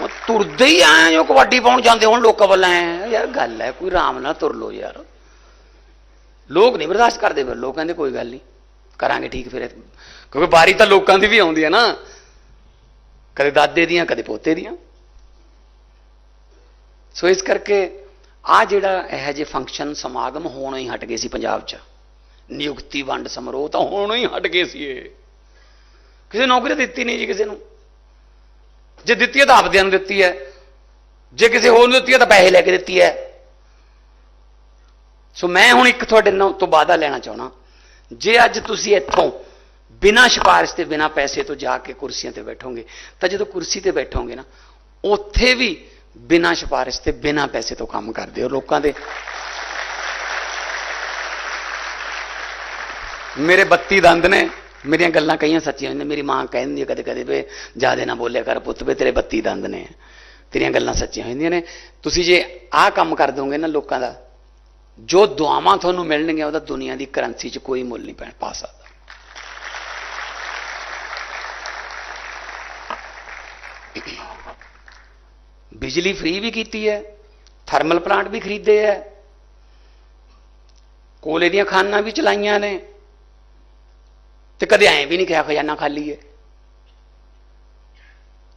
ਉਹ ਤੁਰਦੇ ਹੀ ਆਏ ਜੋ ਕਬੱਡੀ ਪਾਉਣ ਜਾਂਦੇ ਹੁਣ ਲੋਕਾਂ ਵੱਲ ਐ। ਯਾਰ ਗੱਲ ਹੈ ਕੋਈ ਆਰਾਮ ਨਾਲ ਤੁਰ ਲੋ ਯਾਰ। ਲੋਕ ਨਹੀਂ ਬਰਦਾਸ਼ਤ ਕਰਦੇ ਫਿਰ, ਲੋਕ ਕਹਿੰਦੇ ਕੋਈ ਗੱਲ ਨਹੀਂ, ਕਰਾਂਗੇ ਠੀਕ ਫਿਰ ਕਿਉਂਕਿ ਬਾਰੀ ਤਾਂ ਲੋਕਾਂ ਦੀ ਵੀ ਆਉਂਦੀ ਹੈ ਨਾ। ਕਦੇ ਦਾਦੇ ਦੀਆਂ, ਕਦੇ ਪੋਤੇ ਦੀਆਂ। ਸੋ ਇਸ ਕਰਕੇ ਆ ਜਿਹੜਾ ਇਹ ਜੇ ਫੰਕਸ਼ਨ ਸਮਾਗਮ ਹੋਣਾ ਹੀ ਹਟ ਗਏ ਸੀ ਪੰਜਾਬ 'ਚ। ਨਿਯੁਕਤੀ ਵੰਡ ਸਮਾਰੋਹ ਤਾਂ ਹੋਣੋਂ ਹੀ ਹਟ ਗਏ ਸੀ ਇਹ। ਕਿਸੇ ਨੌਕਰੀ ਦਿੱਤੀ ਨਹੀਂ ਜੀ ਕਿਸੇ ਨੂੰ। ਜੇ ਦਿੱਤੀ ਹੈ ਤਾਂ ਆਪਦਿਆਂ ਨੂੰ ਦਿੱਤੀ ਹੈ। ਜੇ ਕਿਸੇ ਹੋਰ ਨੂੰ ਦਿੱਤੀ ਹੈ ਤਾਂ ਪੈਸੇ ਲੈ ਕੇ ਦਿੱਤੀ ਹੈ। ਸੋ ਮੈਂ ਹੁਣ ਇੱਕ ਤੁਹਾਡੇ ਨਾਲ ਤੋਂ ਵਾਅਦਾ ਲੈਣਾ ਚਾਹਣਾ ਜੇ ਅੱਜ ਤੁਸੀਂ ਇੱਥੋਂ ਬਿਨਾਂ ਸਿਫਾਰਿਸ਼ ਤੇ ਬਿਨਾਂ ਪੈਸੇ ਤੋਂ ਜਾ ਕੇ ਕੁਰਸੀਆਂ ਤੇ ਬੈਠੋਗੇ, ਤਾਂ ਜਦੋਂ ਕੁਰਸੀ ਤੇ ਬੈਠੋਗੇ ਨਾ, ਉੱਥੇ ਵੀ ਬਿਨਾਂ ਸਿਫਾਰਿਸ਼ ਤੇ ਬਿਨਾਂ ਪੈਸੇ ਤੋਂ ਕੰਮ ਕਰਦੇ ਹੋ ਲੋਕਾਂ ਦੇ। ਮੇਰੇ 32 ਦੰਦ ਨੇ। ਮੇਰੀਆਂ ਗੱਲਾਂ ਕਈਆਂ ਸੱਚੀਆਂ ਹੁੰਦੀਆਂ ਮੇਰੀ ਮਾਂ ਕਹਿੰਦੀ ਹੈ ਕਦੇ ਕਦੇ ਵੇ ਜ਼ਿਆਦਾ ਨਾ ਬੋਲਿਆ ਕਰ ਪੁੱਤ, ਵੇ ਤੇਰੇ 32 ਦੰਦ ਨੇ। ਤੇਰੀਆਂ ਗੱਲਾਂ ਸੱਚੀਆਂ ਹੁੰਦੀਆਂ ਨੇ। ਤੁਸੀਂ ਜੇ ਆਹ ਕੰਮ ਕਰ ਦੋਗੇ ਨਾ ਲੋਕਾਂ ਦਾ, ਜੋ ਦੁਆਵਾਂ ਤੁਹਾਨੂੰ ਮਿਲਣਗੀਆਂ, ਉਹਦਾ ਦੁਨੀਆ ਦੀ ਕਰੰਸੀ 'ਚ ਕੋਈ ਮੁੱਲ ਨਹੀਂ ਪੈਣ ਪਾ ਸਕਦਾ। ਬਿਜਲੀ ਫ੍ਰੀ ਵੀ ਕੀਤੀ ਹੈ, ਥਰਮਲ ਪਲਾਂਟ ਵੀ ਖਰੀਦੇ ਹੈ, ਕੋਲੇ ਦੀਆਂ ਖਾਨਾਂ ਵੀ ਚਲਾਈਆਂ ਨੇ। ਤੇ ਕਦੇ ਐਂ ਵੀ ਨਹੀਂ ਕਿਹਾ ਖਜ਼ਾਨਾ ਖਾਲੀ ਹੈ।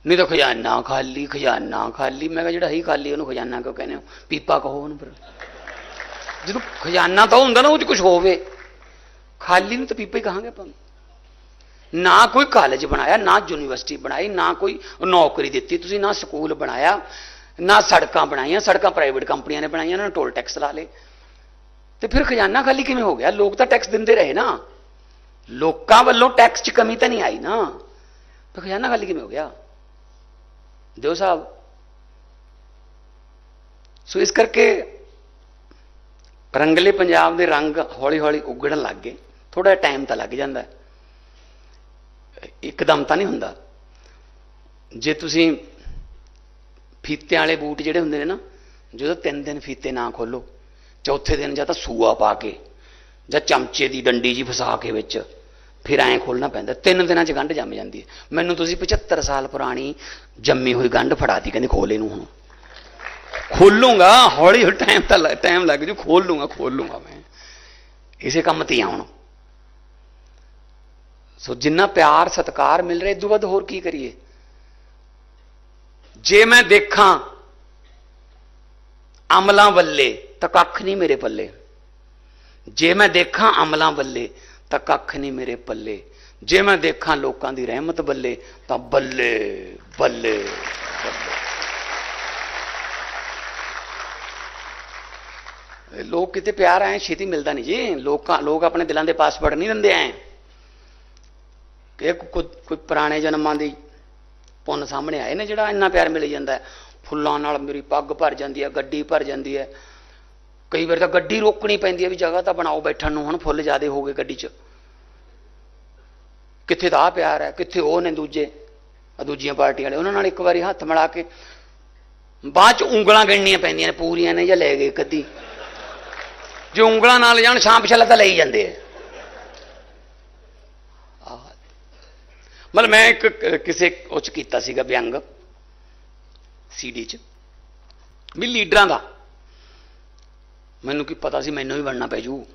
ਨਹੀਂ ਤਾਂ ਖਜ਼ਾਨਾ ਖਾਲੀ ਖਜ਼ਾਨਾ ਖਾਲੀ। ਮੈਂ ਕਿਹਾ ਜਿਹੜਾ ਹੀ ਖਾਲੀ ਉਹਨੂੰ ਖਜ਼ਾਨਾ ਕਿਉਂ ਕਹਿੰਦੇ ਹੋ? ਪੀਪਾ ਕਹੋ ਉਹਨੂੰ ਫਿਰ। ਜਦੋਂ ਖਜ਼ਾਨਾ ਤਾਂ ਹੁੰਦਾ ਨਾ, ਉਹ 'ਚ ਕੁਝ ਹੋਵੇ। ਖਾਲੀ ਨੂੰ ਤਾਂ ਪੀਪਾ ਹੀ ਕਹਾਂਗੇ ਆਪਾਂ ਨਾ ਕੋਈ ਕਾਲਜ ਬਣਾਇਆ, ਨਾ ਯੂਨੀਵਰਸਿਟੀ ਬਣਾਈ, ਨਾ ਕੋਈ ਨੌਕਰੀ ਦਿੱਤੀ। ਤੁਸੀਂ ਨਾ ਸਕੂਲ ਬਣਾਇਆ, ਨਾ ਸੜਕਾਂ ਬਣਾਈਆਂ। ਸੜਕਾਂ ਪ੍ਰਾਈਵੇਟ ਕੰਪਨੀਆਂ ਨੇ ਬਣਾਈਆਂ, ਉਹਨਾਂ ਨੇ ਟੋਲ ਟੈਕਸ ਲਾ ਲਏ। ਤੇ ਫਿਰ ਖਜ਼ਾਨਾ ਖਾਲੀ ਕਿਵੇਂ ਹੋ ਗਿਆ? ਲੋਕ ਤਾਂ ਟੈਕਸ ਦਿੰਦੇ ਰਹੇ ਨਾ। ਲੋਕਾਂ ਵੱਲੋਂ ਟੈਕਸ 'ਚ ਕਮੀ ਤਾਂ ਨਹੀਂ ਆਈ ਨਾ। ਤੇ ਖਜ਼ਾਨਾ ਖਾਲੀ ਕਿਵੇਂ ਹੋ ਗਿਆ? ਦਿਓ ਸਾਹਿਬ ਸੋ ਇਸ ਕਰਕੇ ਰੰਗਲੇ ਪੰਜਾਬ ਦੇ ਰੰਗ ਹੌਲੀ-ਹੌਲੀ ਉਗੜਨ ਲੱਗ ਗਏ। ਥੋੜਾ ਟਾਈਮ ਤਾਂ ਲੱਗ ਜਾਂਦਾ। ਹੈ। ਇੱਕਦਮ ਤਾਂ ਨਹੀਂ ਹੁੰਦਾ। ਜੇ ਤੁਸੀਂ ਫੀਤਿਆਂ ਵਾਲੇ ਬੂਟ ਜਿਹੜੇ ਹੁੰਦੇ ਨੇ ਨਾ, ਜਦੋਂ ਤਿੰਨ ਦਿਨ ਫੀਤੇ ਨਾ ਖੋਲੋ, ਚੌਥੇ ਦਿਨ ਜਾਂ ਤਾਂ ਸੂਆ ਪਾ ਕੇ ਜਾਂ ਚਮਚੇ ਦੀ ਡੰਡੀ ਜੀ ਫਸਾ ਕੇ ਵਿੱਚ, ਫਿਰ ਐਂ ਖੋਲਣਾ ਪੈਂਦਾ। ਤਿੰਨ ਦਿਨਾਂ 'ਚ ਗੰਢ ਜੰਮ ਜਾਂਦੀ ਹੈ। ਮੈਨੂੰ ਤੁਸੀਂ 75 ਸਾਲ ਪੁਰਾਣੀ ਜੰਮੀ ਹੋਈ ਗੰਢ ਫੜਾਤੀ ਕਹਿੰਦੇ ਖੋਲ ਇਹਨੂੰ ਹੁਣ। ਖੋਲੂੰਗਾ, ਹੌਲੀ ਹੌਲੀ ਟਾਈਮ ਤਾਂ ਟਾਈਮ ਲੱਗ ਜੂ ਖੋਲ ਲੂੰਗਾ ਖੋਲ ਲੂੰਗਾ ਮੈਂ। ਇਸੇ ਕੰਮ ਤੇ ਆ ਹੁਣ। ਸੋ ਜਿੰਨਾ ਪਿਆਰ, ਸਤਿਕਾਰ ਮਿਲ ਰਿਹਾ, ਇਦੋਂ ਵੱਧ ਹੋਰ ਕੀ ਕਰੀਏ? ਜੇ ਮੈਂ ਦੇਖਾਂ ਅਮਲਾਂ ਵੱਲੇ ਤਾਂ ਕੱਖ ਨਹੀਂ ਮੇਰੇ ਪੱਲੇ। ਜੇ ਮੈਂ ਦੇਖਾਂ ਅਮਲਾਂ ਬੱਲੇ, ਤਾਂ ਕੱਖ ਨਹੀਂ ਮੇਰੇ ਪੱਲੇ। ਜੇ ਮੈਂ ਦੇਖਾਂ ਲੋਕਾਂ ਦੀ ਰਹਿਮਤ ਬੱਲੇ, ਤਾਂ ਬੱਲੇ ਬੱਲੇ ਲੋਕ ਕਿਤੇ ਪਿਆਰ ਆਏ ਛੇਤੀ ਮਿਲਦਾ ਨਹੀਂ ਜੀ। ਲੋਕਾਂ, ਲੋਕ ਆਪਣੇ ਦਿਲਾਂ ਦੇ ਪਾਸਵਰਡ ਨਹੀਂ ਦਿੰਦੇ ਐ। ਕਿ ਕੋਈ ਪੁਰਾਣੇ ਜਨਮਾਂ ਦੀ ਪੁੰਨ ਸਾਹਮਣੇ ਆਏ ਨੇ ਜਿਹੜਾ ਇੰਨਾ ਪਿਆਰ ਮਿਲ ਜਾਂਦਾ ਫੁੱਲਾਂ ਨਾਲ ਮੇਰੀ ਪੱਗ ਭਰ ਜਾਂਦੀ ਹੈ, ਗੱਡੀ ਭਰ ਜਾਂਦੀ ਹੈ। ਕਈ ਵਾਰ ਤਾਂ ਗੱਡੀ ਰੋਕਣੀ ਪੈਂਦੀ ਹੈ ਵੀ ਜਗ੍ਹਾ ਤਾਂ ਬਣਾਓ ਬੈਠਣ ਨੂੰ, ਹੁਣ ਫੁੱਲ ਜ਼ਿਆਦੇ ਹੋ ਗਏ ਗੱਡੀ 'ਚ। ਕਿੱਥੇ ਦਾ ਪਿਆਰ ਹੈ, ਕਿੱਥੇ ਉਹ ਨੇ ਦੂਜੇ ਆ ਦੂਜੀਆਂ ਪਾਰਟੀਆਂ ਵਾਲੇ। ਉਹਨਾਂ ਨਾਲ ਇੱਕ ਵਾਰੀ ਹੱਥ ਮਿਲਾ ਕੇ ਬਾਅਦ 'ਚ ਉਂਗਲਾਂ ਗਿਣਨੀਆਂ ਪੈਂਦੀਆਂ ਨੇ, ਪੂਰੀਆਂ ਨੇ ਜਾਂ ਲੈ ਗਏ ਕਦੀ ਜੇ ਉਂਗਲਾਂ ਨਾਲ ਜਾਣ ਸ਼ਾਮ ਪਿਛਲਾ ਤਾਂ ਲਈ ਜਾਂਦੇ ਆ। ਮਤਲਬ ਮੈਂ ਇੱਕ, ਕਿਸੇ ਉਹ 'ਚ ਕੀਤਾ ਸੀਗਾ ਵਿਅੰਗ, ਸੀਡੀ 'ਚ। ਵੀ ਲੀਡਰਾਂ ਦਾ। ਮੈਨੂੰ ਕੀ ਪਤਾ ਸੀ ਮੈਨੂੰ ਵੀ ਬਣਨਾ ਪੈ ਜੂ?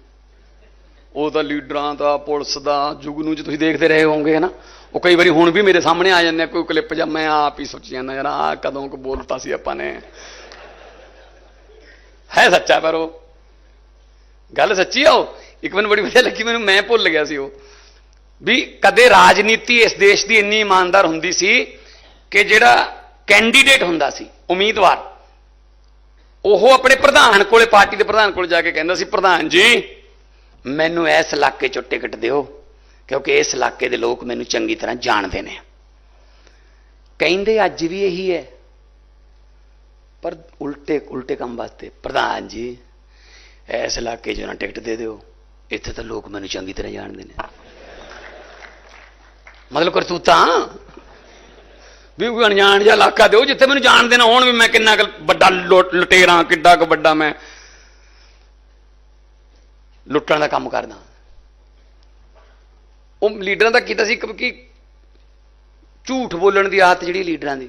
ਉਹ ਤਾਂ ਲੀਡਰਾਂ ਦਾ, ਪੁਲਿਸ ਦਾ ਜੁਗ ਨੂੰ ਜੇ ਤੁਸੀਂ ਦੇਖਦੇ ਰਹੇ ਹੋਵੋਗੇ ਨਾ ਉਹ ਕਈ ਵਾਰੀ ਹੁਣ ਵੀ ਮੇਰੇ ਸਾਹਮਣੇ ਆ ਜਾਂਦੇ ਆ, ਕੋਈ ਕਲਿੱਪ ਜਾਂ ਮੈਂ ਆਪ ਹੀ ਸੋਚੀ ਜਾਂਦਾ, ਯਾਰ ਆ ਕਦੋਂ ਕੁ ਬੋਲਤਾ ਸੀ ਆਪਾਂ ਨੇ। ਹੈ ਸੱਚਾ ਪਰ ਉਹ। ਗੱਲ ਸੱਚੀ ਆ ਉਹ? ਇੱਕ ਮੈਨੂੰ ਬੜੀ ਵਧੀਆ ਲੱਗੀ, ਮੈਨੂੰ ਮੈਂ ਭੁੱਲ ਗਿਆ ਸੀ ਉਹ। ਵੀ ਕਦੇ ਰਾਜਨੀਤੀ ਇਸ ਦੇਸ਼ ਦੀ ਇੰਨੀ ਇਮਾਨਦਾਰ ਹੁੰਦੀ ਸੀ ਕਿ ਜਿਹੜਾ ਕੈਂਡੀਡੇਟ ਹੁੰਦਾ ਸੀ, ਉਮੀਦਵਾਰ। ਉਹ ਆਪਣੇ ਪ੍ਰਧਾਨ ਕੋਲੇ, ਪਾਰਟੀ ਦੇ ਪ੍ਰਧਾਨ ਕੋਲ ਜਾ ਕੇ ਕਹਿੰਦਾ ਸੀ, ਪ੍ਰਧਾਨ ਜੀ, ਮੈਨੂੰ ਇਸ ਇਲਾਕੇ ਚੋਂ ਟਿਕਟ ਦਿਓ, ਕਿਉਂਕਿ ਇਸ ਇਲਾਕੇ ਦੇ ਲੋਕ ਮੈਨੂੰ ਚੰਗੀ ਤਰ੍ਹਾਂ ਜਾਣਦੇ ਨੇ। ਕਹਿੰਦੇ, ਅੱਜ ਵੀ ਇਹੀ ਹੈ। ਪਰ ਉਲਟੇ ਉਲਟੇ ਕੰਮ ਵਾਸਤੇ, ਪ੍ਰਧਾਨ ਜੀ, ਇਸ ਇਲਾਕੇ 'ਚ ਨਾ ਟਿਕਟ ਦੇ ਦਿਓ, ਇੱਥੇ ਤਾਂ ਲੋਕ ਮੈਨੂੰ ਚੰਗੀ ਤਰ੍ਹਾਂ ਜਾਣਦੇ ਨੇ। ਮਤਲਬ ਕਰਤੂਤਾਂ? ਵੀ ਕੋਈ ਅਣਜਾਣ ਜਿਹਾ ਇਲਾਕਾ ਦਿਓ, ਜਿੱਥੇ ਮੈਨੂੰ ਜਾਣਦੇ ਨਾ ਹੋਣ ਵੀ ਮੈਂ ਕਿੰਨਾ ਕੁ ਵੱਡਾ ਲੁ- ਲੁਟੇਰਾਂ, ਕਿੱਡਾ ਕੁ ਵੱਡਾ ਮੈਂ ਲੁੱਟਣ ਦਾ ਕੰਮ ਕਰਦਾ। ਉਹ ਲੀਡਰਾਂ ਦਾ ਕੀਤਾ ਸੀ ਕਿ ਝੂਠ ਬੋਲਣ ਦੀ ਆਦਤ ਜਿਹੜੀ ਲੀਡਰਾਂ ਦੀ।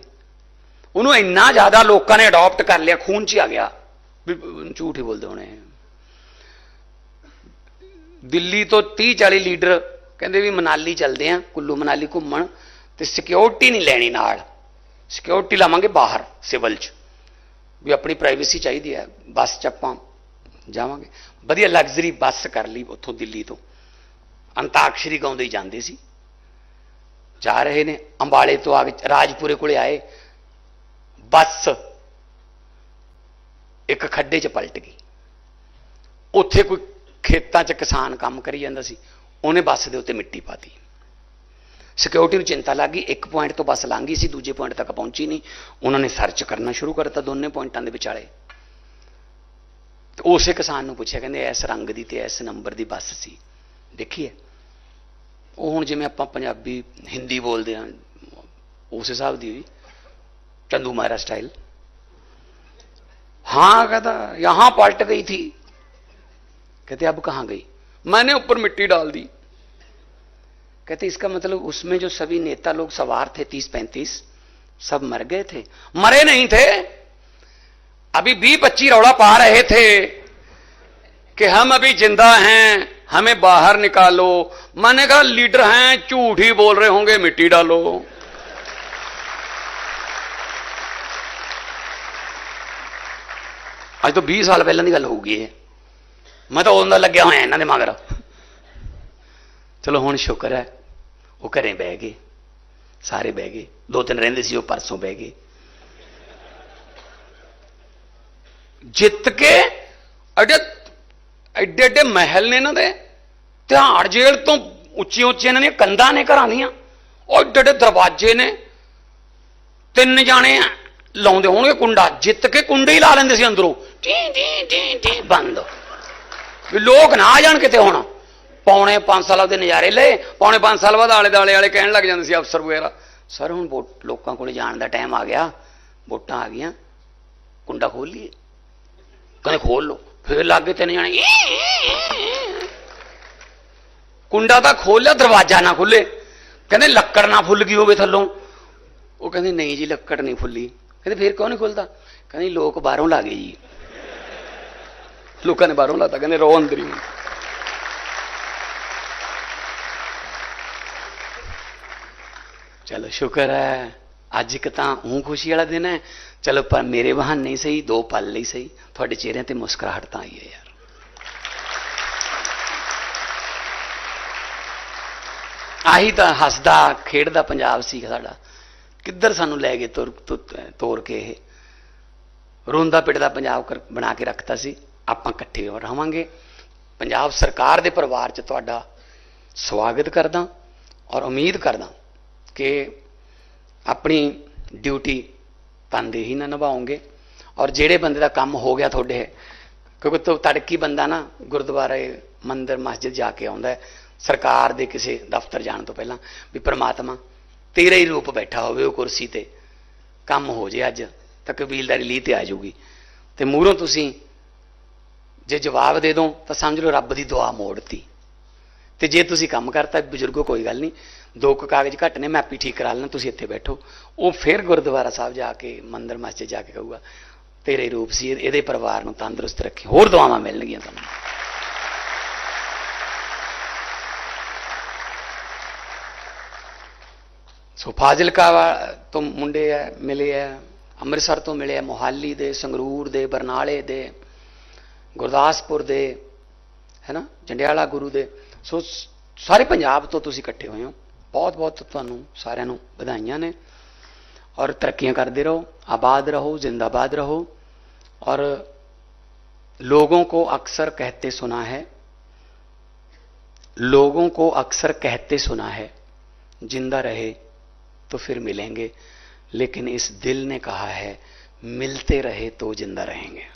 ਉਹਨੂੰ ਇੰਨਾ ਜ਼ਿਆਦਾ ਲੋਕਾਂ ਨੇ ਅਡਾਪਟ ਕਰ ਲਿਆ, ਖੂਨ 'ਚ ਆ ਗਿਆ ਵੀ ਝੂਠ ਹੀ ਬੋਲਦੇ ਹੋਣੇ। ਦਿੱਲੀ ਤੋਂ 30 40 ਲੀਡਰ ਕਹਿੰਦੇ ਵੀ ਮਨਾਲੀ ਚੱਲਦੇ ਆ, ਕੁੱਲੂ ਮਨਾਲੀ ਘੁੰਮਣ। ਤੇ ਸਿਕਿਉਰਿਟੀ ਨਹੀਂ ਲੈਣੀ ਨਾਲ। ਸਿਕਿਉਰਿਟੀ ਲਾਵਾਂਗੇ ਬਾਹਰ ਸਿਵਲ 'ਚ। ਵੀ ਆਪਣੀ ਪ੍ਰਾਈਵੇਸੀ ਚਾਹੀਦੀ ਹੈ, ਬੱਸ 'ਚ ਆਪਾਂ ਜਾਵਾਂਗੇ। ਵਧੀਆ ਲਗਜ਼ਰੀ ਬੱਸ ਕਰ ਲਈ ਉੱਥੋਂ ਦਿੱਲੀ ਤੋਂ। ਅੰਤਾਕਸ਼ਰੀ ਗਾਉਂਦੇ ਹੀ ਜਾਂਦੇ ਸੀ। ਜਾ ਰਹੇ ਨੇ, ਅੰਬਾਲੇ ਤੋਂ ਆ ਕੇ ਰਾਜਪੁਰੇ ਕੋਲੇ ਆਏ। ਬੱਸ ਇੱਕ ਖੱਡੇ 'ਚ ਪਲਟ ਗਈ। ਉੱਥੇ ਕੋਈ ਖੇਤਾਂ 'ਚ ਕਿਸਾਨ ਕੰਮ ਕਰੀ ਜਾਂਦਾ ਸੀ। ਉਹਨੇ ਬੱਸ ਦੇ ਉੱਤੇ ਮਿੱਟੀ ਪਾਤੀ। ਸਿਕਿਉਰਿਟੀ ਨੂੰ ਚਿੰਤਾ ਲੱਗ ਗਈ ਇੱਕ ਪੁਆਇੰਟ ਤੋਂ ਬੱਸ ਲੰਘ ਗਈ ਸੀ ਦੂਜੇ ਪੁਆਇੰਟ ਤੱਕ ਪਹੁੰਚੀ ਨਹੀਂ ਉਹਨਾਂ ਨੇ ਸਰਚ ਕਰਨਾ ਸ਼ੁਰੂ ਕਰ ਦਿੱਤਾ ਦੋਨੇ ਪੁਆਇੰਟਾਂ ਦੇ ਵਿਚਾਲੇ ਤੇ ਉਸੇ ਕਿਸਾਨ ਨੂੰ ਪੁੱਛਿਆ ਕਹਿੰਦੇ ਇਸ ਰੰਗ ਦੀ ਤੇ ਇਸ ਨੰਬਰ ਦੀ ਬੱਸ ਸੀ ਦੇਖੀਏ ਉਹ ਹੁਣ ਜਿਵੇਂ ਆਪਾਂ ਪੰਜਾਬੀ ਹਿੰਦੀ ਬੋਲਦੇ ਹਾਂ ਉਸ ਹਿਸਾਬ ਦੀ ਹੋਈ ਚੰਦੂ ਮਾਰਾ स्टाइल हाँ कहता यहां पलट गई थी कहते अब कहां गई मैंने ऊपर मिट्टी डाल दी कहते इसका मतलब उसमें जो सभी नेता लोग सवार थे तीस पैंतीस सब मर गए थे मरे नहीं थे अभी बीस पच्चीस रौड़ा पा रहे थे कि हम अभी जिंदा हैं हमें बाहर निकालो मैंने कहा लीडर हैं झूठ ही बोल रहे होंगे मिट्टी डालो ਅੱਜ ਤੋਂ 20 ਸਾਲ ਪਹਿਲਾਂ ਦੀ ਗੱਲ ਹੋਊਗੀ ਇਹ ਮੈਂ ਤਾਂ ਉਦੋਂ ਦਾ ਲੱਗਿਆ ਹੋਇਆ ਇਹਨਾਂ ਦੇ ਮਗਰ ਚਲੋ ਹੁਣ ਸ਼ੁਕਰ ਹੈ ਉਹ ਘਰੇ ਬਹਿ ਗਏ, ਸਾਰੇ ਬਹਿ ਗਏ, ਦੋ ਤਿੰਨ ਰਹਿੰਦੇ ਸੀ, ਉਹ ਪਰਸੋਂ ਬਹਿ ਗਏ। ਜਿੱਤ ਕੇ ਐਡੇ ਐਡੇ ਐਡੇ ਮਹਿਲ ਨੇ ਇਹਨਾਂ ਦੇ, ਧਿਆੜ ਜੇਲ੍ਹ ਤੋਂ ਉੱਚੀ ਉੱਚੀ ਇਹਨਾਂ ਦੀਆਂ ਕੰਧਾਂ ਨੇ ਘਰਾਂ ਦੀਆਂ, ਉਹ ਐਡੇ ਐਡੇ ਦਰਵਾਜ਼ੇ ਨੇ। ਤਿੰਨ ਜਾਣੇ ਲਾਉਂਦੇ ਹੋਣਗੇ ਕੁੰਡਾ, ਜਿੱਤ ਕੇ ਕੁੰਡੇ ਹੀ ਲਾ ਲੈਂਦੇ ਸੀ ਅੰਦਰੋਂ। ਟੀ ਟੀ ਟੀ ਟੀ, ਬੰਦ। ਵੀ ਲੋਕ ਨਾ ਆ ਜਾਣ ਕਿਤੇ ਹੁਣ। ਪੌਣੇ 5 ਸਾਲ ਦੇ ਨਜ਼ਾਰੇ ਲਏ, ਪੌਣੇ 5 ਸਾਲ ਬਾਅਦ ਆਲੇ ਦਾਲੇ ਵਾਲੇ ਕਹਿਣ ਲੱਗ ਜਾਂਦੇ ਸੀ ਅਫਸਰ ਵਗੈਰਾ, ਸਰ, ਹੁਣ ਵੋਟ, ਲੋਕਾਂ ਕੋਲ ਜਾਣ ਦਾ ਟਾਈਮ ਆ ਗਿਆ, ਵੋਟਾਂ ਆ ਗਈਆਂ, ਕੁੰਡਾ ਖੋਲ ਲਈਏ। ਕਹਿੰਦੇ ਖੋਲ ਲਓ। ਫਿਰ ਲੱਗੇ ਤਿੰਨ ਜਾਣੇ ਕੁੰਡਾ ਤਾਂ ਖੋਲਿਆ ਦਰਵਾਜ਼ਾ ਨਾ ਖੁੱਲੇ ਕਹਿੰਦੇ, ਲੱਕੜ ਨਾ ਫੁੱਲ ਗਈ ਹੋਵੇ ਥੱਲੋਂ। ਉਹ ਕਹਿੰਦੇ, ਨਹੀਂ ਜੀ, ਲੱਕੜ ਨਹੀਂ ਫੁੱਲੀ। ਕਹਿੰਦੇ, ਫਿਰ ਕਿਉਂ ਨਹੀਂ ਖੁੱਲਦਾ? ਕਹਿੰਦੇ, ਲੋਕ ਬਾਹਰੋਂ ਲਾ ਗਏ ਜੀ। ਲੋਕਾਂ ਨੇ ਬਾਹਰੋਂ ਲਾਤਾ, ਕਹਿੰਦੇ, ਰੋ ਅੰਦਰ ਹੀ ਚਲੋ ਸ਼ੁਕਰ ਹੈ, ਅੱਜ ਇੱਕ ਤਾਂ ਉਹ ਖੁਸ਼ੀ ਵਾਲਾ ਦਿਨ ਹੈ। ਚਲੋ ਪਰ ਮੇਰੇ ਬਹਾਨੇ ਹੀ ਸਹੀ, ਦੋ ਪਲ ਲਈ ਸਹੀ। ਤੁਹਾਡੇ ਚਿਹਰਿਆਂ ਤੇ ਮੁਸਕਰਾਹਟ ਤਾਂ ਆਈ ਹੈ ਯਾਰ। ਆਹੀ ਤਾਂ ਹੱਸਦਾ, ਖੇਡਦਾ ਪੰਜਾਬ ਸੀ ਸਾਡਾ। ਕਿੱਧਰ ਸਾਨੂੰ ਲੈ ਗਏ ਤੋਰ ਤੋਰ- ਤੋਰ ਕੇ ਇਹ? ਰੋਂਦਾ ਪਿੱਟਦਾ ਪੰਜਾਬ ਕਰ- ਬਣਾ ਕੇ ਰੱਖਤਾ ਸੀ। ਆਪਾਂ ਇਕੱਠੇ ਰਹਾਂਗੇ। ਪੰਜਾਬ ਸਰਕਾਰ ਦੇ ਪਰਿਵਾਰ 'ਚ ਤੁਹਾਡਾ ਸਵਾਗਤ ਕਰਦਾ ਔਰ ਉਮੀਦ ਕਰਦਾ ਕਿ ਆਪਣੀ ਡਿਊਟੀ ਤੰਦੇ ਹੀ ਨਾ ਨਿਭਾਉਂਗੇ ਔਰ ਜਿਹੜੇ ਬੰਦੇ ਦਾ ਕੰਮ ਹੋ ਗਿਆ ਤੁਹਾਡੇ, ਕਿਉਂਕਿ ਤੋ ਤੜਕੀ ਬੰਦਾ ਨਾ ਗੁਰਦੁਆਰੇ ਮੰਦਿਰ ਮਸਜਿਦ ਜਾ ਕੇ ਆਉਂਦਾ ਸਰਕਾਰ ਦੇ ਕਿਸੇ ਦਫ਼ਤਰ ਜਾਣ ਤੋਂ ਪਹਿਲਾਂ ਵੀ ਪ੍ਰਮਾਤਮਾ ਤੇਰਾ ਹੀ ਰੂਪ ਬੈਠਾ ਹੋਵੇ ਉਹ ਕੁਰਸੀ ਤੇ, ਕੰਮ ਹੋ ਜੇ ਅੱਜ ਤਾਂ ਕਬੀਲਦਾਰੀ ਲਈ ਤੇ ਆ ਜਾਊਗੀ। ਤੇ ਮੂਹਰੋਂ ਤੁਸੀਂ ਜੇ ਜਵਾਬ ਦੇ ਦੋ ਤਾਂ ਸਮਝ ਲਓ ਰੱਬ ਦੀ ਦੁਆ ਮੋੜਤੀ। ਤੇ ਜੇ ਤੁਸੀਂ ਕੰਮ ਕਰਤਾ, ਬਜ਼ੁਰਗੋ, ਕੋਈ ਗੱਲ ਨਹੀਂ। ਦੋ ਕੁ ਕਾਗਜ਼ ਘੱਟ ਨੇ, ਮੈਂ ਆਪੀ ਠੀਕ ਕਰਾ ਲੈਣਾ ਤੁਸੀਂ ਇੱਥੇ ਬੈਠੋ। ਉਹ ਫਿਰ ਗੁਰਦੁਆਰਾ ਸਾਹਿਬ ਜਾ ਕੇ, ਮੰਦਰ ਮਸਜਿਦ ਜਾ ਕੇ ਕਹੂਗਾ, ਤੇਰੇ ਰੂਪ ਸੀ, ਇਹਦੇ ਪਰਿਵਾਰ ਨੂੰ ਤੰਦਰੁਸਤ ਰੱਖੀ। ਹੋਰ ਦੁਆਵਾਂ ਮਿਲਣਗੀਆਂ ਤੁਹਾਨੂੰ। ਸੋ ਫਾਜ਼ਿਲਕਾ ਵਾ- ਤੋਂ ਮੁੰਡੇ ਆ ਮਿਲੇ ਆ ਅੰਮ੍ਰਿਤਸਰ ਤੋਂ ਮਿਲੇ ਆ ਮੋਹਾਲੀ ਦੇ, ਸੰਗਰੂਰ ਦੇ, ਬਰਨਾਲੇ ਦੇ, ਗੁਰਦਾਸਪੁਰ ਦੇ ਹੈ ਨਾ ਜੰਡਿਆਲਾ ਗੁਰੂ ਦੇ। ਸੋ ਸ- ਸਾਰੇ ਪੰਜਾਬ ਤੋਂ ਤੁਸੀਂ ਇਕੱਠੇ ਹੋਏ ਹੋ ਬਹੁਤ ਬਹੁਤ ਤੁਹਾਨੂੰ ਸਾਰਿਆਂ ਨੂੰ ਵਧਾਈਆਂ ਨੇ ਔਰ ਤਰੱਕੀਆਂ ਕਰਦੇ ਰਹੋ ਆਬਾਦ ਰਹੋ ਜ਼ਿੰਦਾਬਾਦ ਰਹੋ और लोगों को अक्सर कहते सुना है लोगों को अक्सर कहते सुना है जिंदा रहे तो फिर मिलेंगे लेकिन इस दिल ने कहा है मिलते रहे तो जिंदा रहेंगे